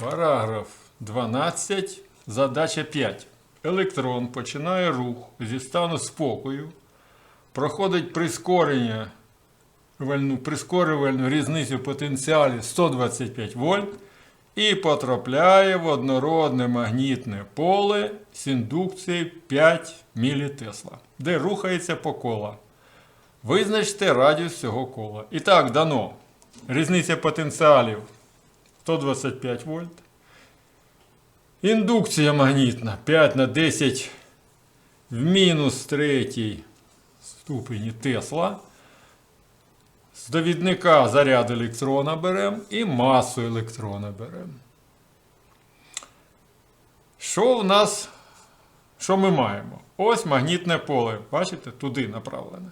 Параграф 12. Задача 5. Електрон починає рух зі стану спокою, проходить прискорення, прискорювальну різницю потенціалі 125 вольт і потрапляє в однородне магнітне поле з індукцією 5 мілітесла, де рухається по кола. Визначте радіус цього кола. І так, дано. Різниця потенціалів 125 вольт. Індукція магнітна 5 на 10 в мінус третій ступені Тесла. З довідника заряд електрона беремо і масу електрона беремо. Що в нас? Що ми маємо? Ось магнітне поле. Бачите, туди направлене.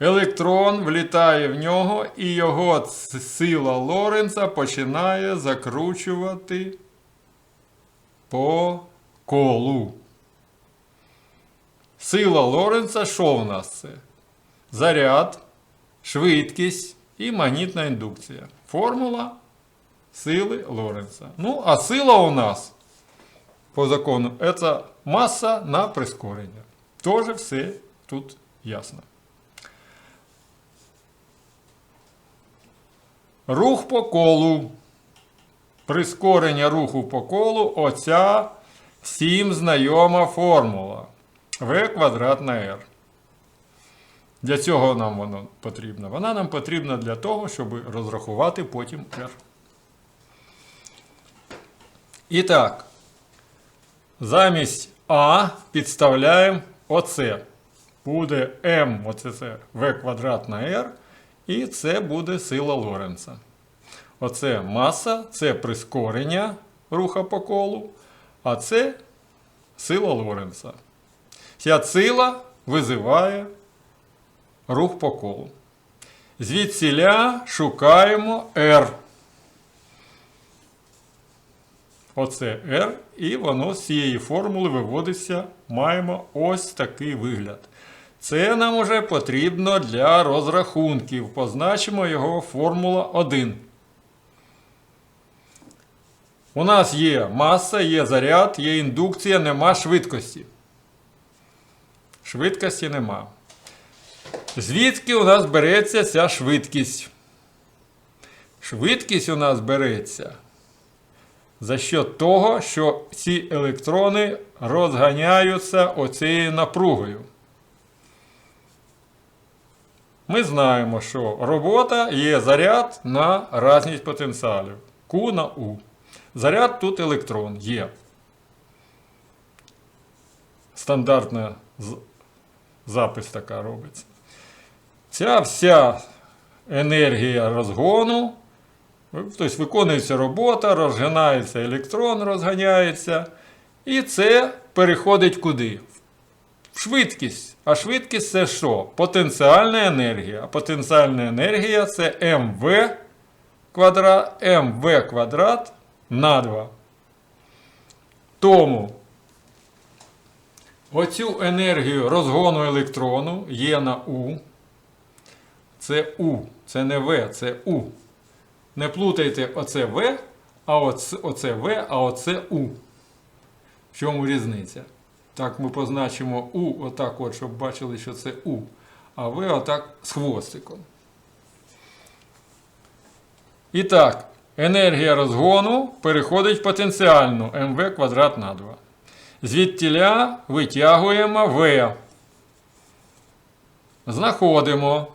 Електрон влітає в нього, і його сила Лоренца починає закручувати по колу. Сила Лоренца що в нас це? Заряд, швидкість і магнітна індукція. Формула сили Лоренца. Ну, а сила у нас по закону це маса на прискорення. Тоже все тут ясно. Рух по колу. Прискорення руху по колу оця всім знайома формула. В квадрат на r. Для цього нам воно потрібно. Вона нам потрібна для того, щоб розрахувати потім r. І так, замість А підставляємо оце. Буде m, оце це v квадрат на r, і це буде сила Лоренца. Оце маса, це прискорення руха по колу, а це сила Лоренца. Ця сила визиває рух по колу. Звідсіля шукаємо R. Оце R, і воно з цієї формули виводиться. Маємо ось такий вигляд. Це нам уже потрібно для розрахунків. Позначимо його формула 1. У нас є маса, є заряд, є індукція, нема швидкості. Швидкості нема. Звідки у нас береться ця швидкість? Швидкість у нас береться за счет того, що ці електрони розганяються оцією напругою. Ми знаємо, що робота є заряд на разність потенціалів. Q на U. Заряд тут електрон є. Стандартна запис така робиться. Ця вся енергія розгону, тобто виконується робота, розганяється електрон, розганяється. І це переходить куди? Швидкість. А швидкість це що? Потенціальна енергія. А потенціальна енергія це МВ квадрат, МВ квадрат на 2. Тому оцю енергію розгону електрону є на У. Це У. Це не В, це У. Не плутайте оце В, а оце, оце В, а оце У. В чому різниця? Так, ми позначимо У отак, от, щоб бачили, що це У. А В отак з хвостиком. І так, енергія розгону переходить в потенціальну МВ квадрат на 2. Звідтіля витягуємо В. Знаходимо.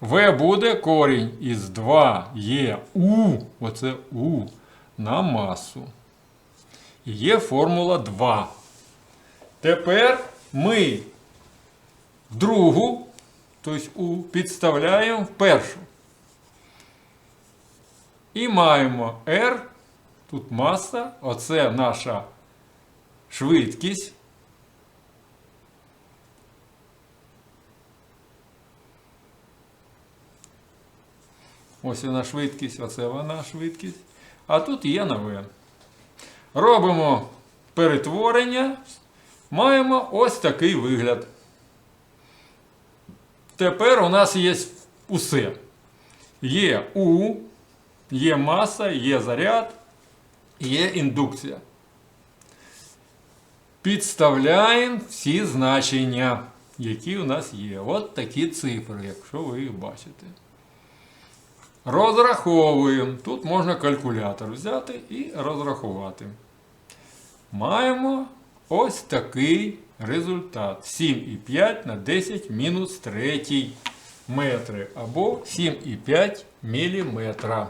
В буде корінь із 2 є У. Оце У на масу. Є формула 2. Тепер ми другу, тобто підставляємо в першу. І маємо R, тут маса, оце наша швидкість. Ось вона швидкість, оце вона швидкість. А тут є нове. Робимо перетворення, маємо ось такий вигляд. Тепер у нас є усе. Є У, Є маса, є заряд, є індукція. Підставляємо всі значення, які у нас є. От такі цифри, якщо ви їх бачите. Розраховуємо. Тут можна калькулятор взяти і розрахувати. Маємо ось такий результат. 7,5 на 10 мінус 3 метри або 7,5 міліметра.